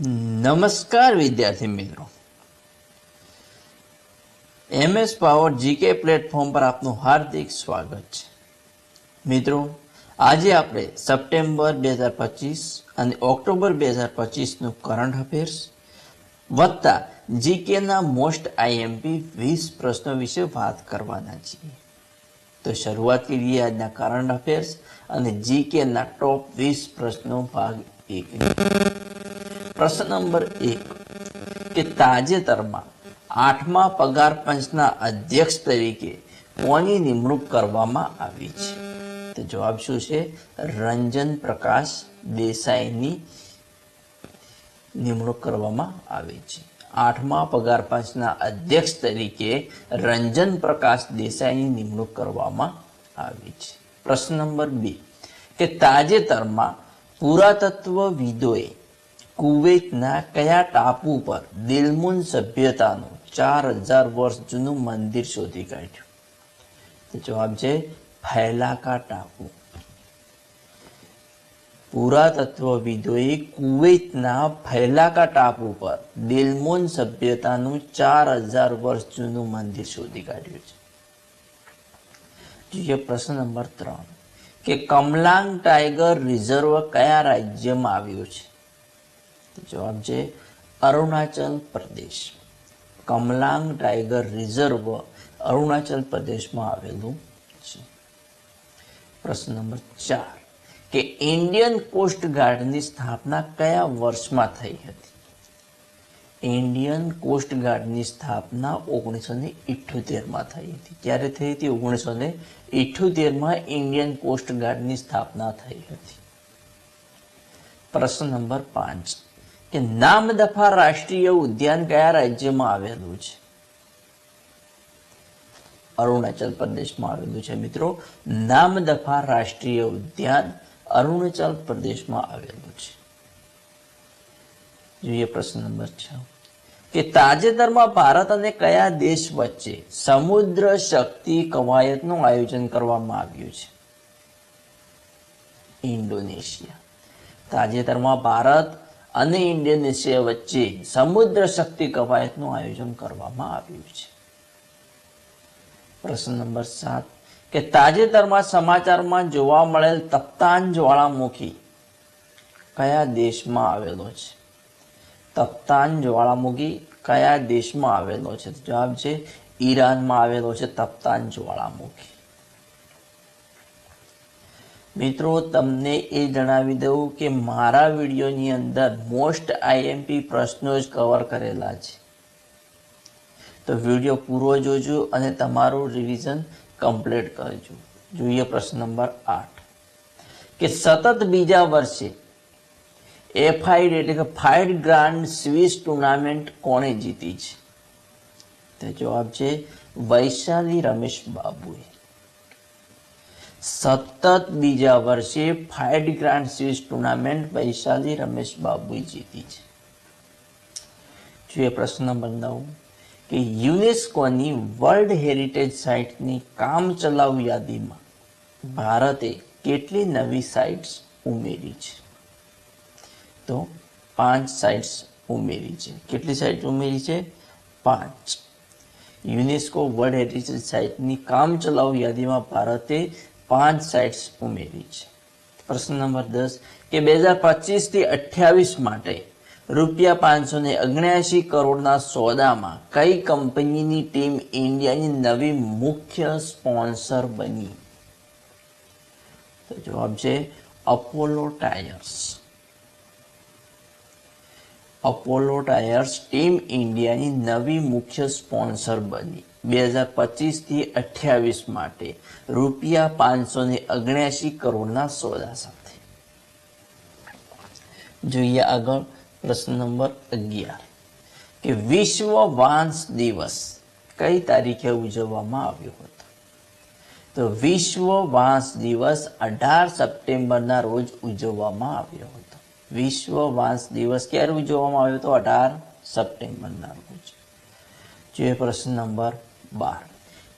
નમસ્કાર વિદ્યાર્થી મિત્રો. એમએસ પાવર જીકે પ્લેટફોર્મ પર આપનું હાર્દિક સ્વાગત છે. મિત્રો, આજે આપણે સપ્ટેમ્બર બે હજાર પચીસ અને ઓક્ટોબર બે હજાર પચીસનું કરંટ અફેર્સ વત્તા જીકેના મોસ્ટ આઈએમપી વીસ પ્રશ્નો વિશે વાત કરવાના છીએ. તો શરૂઆત કરીએ આજના કરંટ અફેર્સ અને જીકેના ટોપ વીસ પ્રશ્નો ભાગ એક. પ્રશ્ન નંબર એક કે તાજેતરમાં આઠમા પગાર પંચના અધ્યક્ષ તરીકે કોની નિમણૂક કરવામાં આવી છે? તો જવાબ શું છે? રંજન પ્રકાશ દેસાઈની નિમણૂક કરવામાં આવી છે. આઠમા પગાર પંચના અધ્યક્ષ તરીકે રંજન પ્રકાશ દેસાઈની નિમણૂક કરવામાં આવી છે. પ્રશ્ન નંબર બે કે તાજેતરમાં પુરાતત્વવિદોએ કુવૈતના કયા ટાપુ પર દિલમુન સભ્યતાનું ચાર હજાર વર્ષ જૂનું મંદિર શોધી કાઢ્યું? તો જવાબ છે ફૈલાકા ટાપુ. પુરાતત્વવિદોએ કુવૈતના ફૈલાકા ટાપુ પર દિલમુન સભ્યતાનું ચાર હજાર વર્ષ જૂનું મંદિર શોધી કાઢ્યું છે. જોઈએ પ્રશ્ન નંબર ત્રણ કે કમલાંગ ટાઈગર રિઝર્વ કયા રાજ્યમાં આવ્યું છે? જવાબ છે અરુણાચલ પ્રદેશ. કમલાંગ ટાઈગર રિઝર્વ અરુણાચલ પ્રદેશમાં આવેલું છે. પ્રશ્ન નંબર ચાર. કે ઇન્ડિયન કોસ્ટ ગાર્ડની સ્થાપના કયા વર્ષમાં થઈ હતી? ઇન્ડિયન કોસ્ટ ગાર્ડની સ્થાપના ઓગણીસો ને ઇઠ્યોતેરમાં થઈ હતી. ક્યારે થઈ હતી? ઓગણીસો ને ઇઠ્યોતેરમાં ઇન્ડિયન કોસ્ટ ગાર્ડની સ્થાપના થઈ હતી. પ્રશ્ન નંબર પાંચ. કે નામદફા રાષ્ટ્રીય ઉદ્યાન કયા રાજ્યમાં આવેલું છે? અરુણાચલ પ્રદેશમાં આવેલું છે મિત્રો. નામદફા રાષ્ટ્રીય ઉદ્યાન અરુણાચલ પ્રદેશમાં આવેલું છે. જોઈએ પ્રશ્ન નંબર છ. કે તાજેતરમાં ભારત અને કયા દેશ વચ્ચે સમુદ્ર શક્તિ કવાયતનું આયોજન કરવામાં આવ્યું છે? ઇન્ડોનેશિયા. તાજેતરમાં ભારત અને ઇન્ડોનેશિયા વચ્ચે સમુદ્ર શક્તિ કવાયતનું આયોજન કરવામાં આવ્યું છે. પ્રશ્ન નંબર સાત, કે તાજેતરમાં સમાચારમાં જોવા મળેલ તપ્તાન જ્વાળામુખી કયા દેશમાં આવેલો છે? તપ્તાન જ્વાળામુખી કયા દેશમાં આવેલો છે? જવાબ છે, ઈરાનમાં આવેલો છે તપ્તાન જ્વાળામુખી મિત્રો, તમને એ જણાવી દઉં કે મારા વિડીયોની અંદર મોસ્ટ આઈએમપી પ્રશ્નો જ કવર કરેલા છે. તો વીડિયો પૂરો જોજો અને તમારું રિવિઝન કમ્પ્લીટ કરજો. જોઈએ પ્રશ્ન નંબર આઠ. કે સતત બીજા વર્ષે એફઆઈડ એટલે કે ફાઇડ ગ્રાન્ડ સ્વિસ ટુર્નામેન્ટ કોણે જીતી છે? તો જવાબ છે વૈશાલી રમેશ બાબુએ. સતત બીજા વર્ષે FIDE grand Swiss tournament Vaishali Ramesh બાબુએ જીતી છે. જોઈએ પ્રશ્ન નંબર કે યુનેસ્કોની વર્લ્ડ હેરિટેજ સાઇટની કામચલાઉ યાદીમાં ભારતે કેટલી નવી સાઇટ્સ ઉમેરી છે? તો પાંચ સાઇટ્સ ઉમેરી છે. કેટલી સાઇટ ઉમેરી છે? પાંચ. યુનેસ્કો વર્લ્ડ હેરિટેજ સાઇટની કામચલાઉ યાદીમાં ભારતે પાંચ સાઇટ્સ ઉમેરી છે. પ્રશ્ન નંબર દસ કે બે હજાર પચીસથી અઠ્યાવીસ માટે રૂપિયા પાંચસો ને અગ્યાસી કરોડના સોદામાં કઈ કંપનીની ટીમ ઇન્ડિયાની નવી મુખ્ય સ્પોન્સર બની? તો જવાબ છે Apollo Tyres Apollo Tyres team ઇન્ડિયાની નવી મુખ્ય સ્પોન્સર બની. બે હજાર પચીસથી અઠ્યાવીસ માટે રૂપિયા પાંચસો ને અગણ્યાસી કરોડના સોદા સાથે. જોઈએ આગળ પ્રશ્ન નંબર અગિયાર, કે વિશ્વ વાંસ દિવસ કઈ તારીખે ઉજવવામાં આવ્યો હતો? તો વિશ્વ વાંસ દિવસ અઢાર સપ્ટેમ્બરના રોજ ઉજવવામાં આવ્યો હતો. વિશ્વ વાંસ દિવસ ક્યારે ઉજવવામાં આવ્યો હતો? અઢાર સપ્ટેમ્બરના રોજ. જોઈએ પ્રશ્ન નંબર બાર,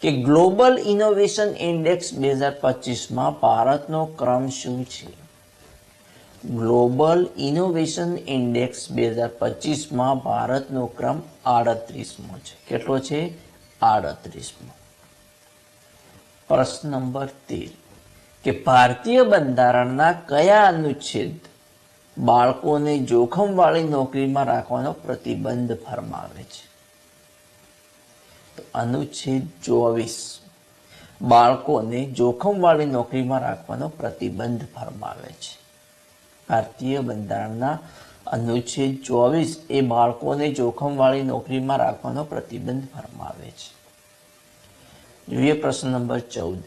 કે ગ્લોબલ ઇનોવેશન ઇન્ડેક્સ બે હજાર પચીસમાં ભારતનો ક્રમ શું છે? ગ્લોબલ ઇનોવેશન ઇન્ડેક્સ બે હજાર પચીસમાં ભારતનો ક્રમ આડત્રીસમો છે. કેટલો છે? આડત્રીસમો. પ્રશ્ન નંબર તેર, કે ભારતીય બંધારણના કયા અનુચ્છેદ બાળકોને જોખમવાળી નોકરીમાં રાખવાનો પ્રતિબંધ ફરમાવે છે? તો અનુચ્છેદ ચોવીસ. બાળકોને જોખમવાળી નોકરીમાં રાખવાનો પ્રતિબંધ ફરમાવે છે. ભારતીય બંધારણના અનુચ્છેદ ચોવીસ એ બાળકોને જોખમવાળી નોકરીમાં રાખવાનો પ્રતિબંધ ફરમાવે છે. જોઈએ પ્રશ્ન નંબર ચૌદ.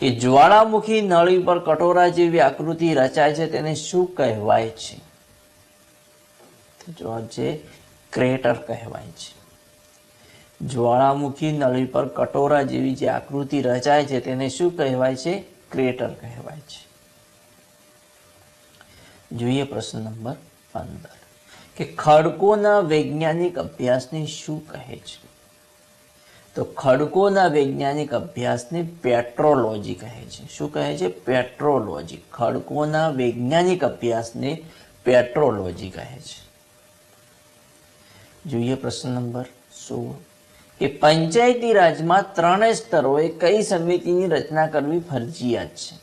કે જ્વાળામુખી નળી પર કટોરા જેવી આકૃતિ રચાય છે તેને શું કહેવાય છે? જવાબ છે ક્રેટર કહેવાય છે. જ્વાળામુખી નળી પર કટોરા જેવી જે આકૃતિ રચાય છે તેને શું કહેવાય છે? ક્રેટર કહેવાય છે. જોઈએ પ્રશ્ન નંબર પંદર. કે ખડકોના વૈજ્ઞાનિક અભ્યાસને શું કહે છે? તો ખડકોના વૈજ્ઞાનિક અભ્યાસને પેટ્રોલોજી કહે છે. શું કહે છે? પેટ્રોલોજી. ખડકોના વૈજ્ઞાનિક અભ્યાસને પેટ્રોલોજી કહે છે. જોઈએ પ્રશ્ન નંબર સોળ. કે પંચાયતી રાજમાં ત્રણેય સ્તરોએ કઈ સમિતિની રચના કરવી ફરજિયાત છે?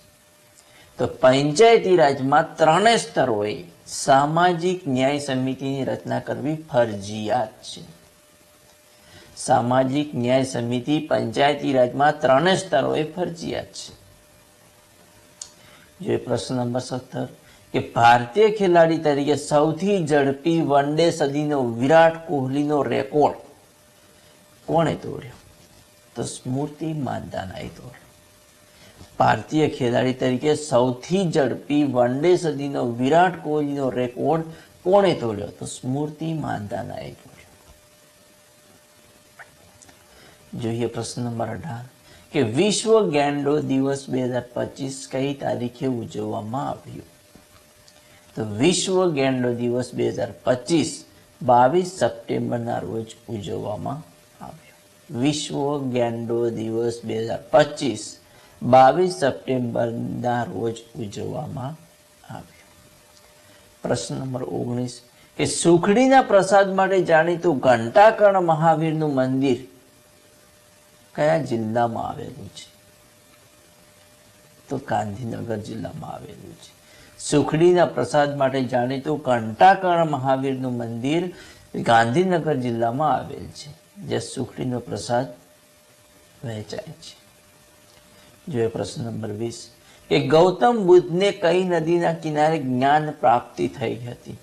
તો પંચાયતી રાજમાં ત્રણેય સ્તરોએ સામાજિક ન્યાય સમિતિની રચના કરવી ફરજિયાત છે. સામાજિક ન્યાય સમિતિ પંચાયતી રાજમાં ત્રણેય સ્તરોએ ફરજિયાત છે. જોઈએ પ્રશ્ન નંબર સત્તર, કે ભારતીય ખેલાડી તરીકે સૌથી ઝડપી વન ડે સદીનો વિરાટ કોહલીનો રેકોર્ડ કોણે તોડ્યો? તો સ્મૃતિ માંદાનાએ તોડ્યો. ભારતીય ખેલાડી તરીકે સૌથી ઝડપી વન ડે સદીનો વિરાટ કોહલીનો રેકોર્ડ કોણે તોડ્યો? તો સ્મૃતિ માંદાનાએ તોડ્યો. જોઈએ પ્રશ્ન નંબર અઢાર. કે વિશ્વ ગેંડો દિવસ બે હજાર પચીસ કઈ તારીખે ઉજવવામાં આવ્યો? તો વિશ્વ ગેંડો દિવસ બે હજાર પચીસ બાવીસ સપ્ટેમ્બરના રોજ ઉજવવામાં વિશ્વ ગેંડો દિવસ બે હજાર પચીસ, બાવીસ સપ્ટેમ્બરના રોજ ઉજવવામાં આવ્યો. પ્રશ્ન નંબર ઓગણીસ, કે સુખડીના પ્રસાદ માટે જાણીતું ઘંટાકર્ણ મહાવીરનું મંદિર કયા જિલ્લામાં આવેલું છે? તો ગાંધીનગર જિલ્લામાં આવેલું છે. સુખડીના પ્રસાદ માટે જાણીતું ઘંટાકર્ણ મહાવીરનું મંદિર ગાંધીનગર જિલ્લામાં આવેલ છે. જે સુખડીનો પ્રસાદ વહેંચાય છે. જોઈએ પ્રશ્ન નંબર વીસ, કે ગૌતમ બુદ્ધને કઈ નદીના કિનારે જ્ઞાન પ્રાપ્તિ થઈ હતી?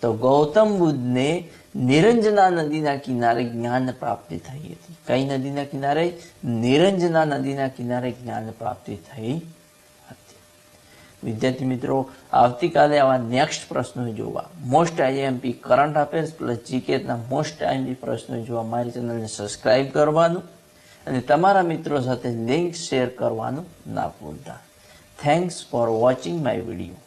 તો ગૌતમ બુદ્ધને નિરંજના નદીના કિનારે જ્ઞાન પ્રાપ્તિ થઈ હતી. કઈ નદીના કિનારે? નિરંજના નદીના કિનારે જ્ઞાન પ્રાપ્તિ થઈ વિદ્યાર્થી મિત્રો, આવતીકાલે આવા નેક્સ્ટ પ્રશ્નો જોવા. Most IMP current affairs plus જીકેના most IMP પ્રશ્નો જોવા મારી ચેનલને સબસ્ક્રાઇબ કરવાનું અને તમારા મિત્રો સાથે લિંક શેર કરવાનું ના ભૂલતા. Thanks for watching my video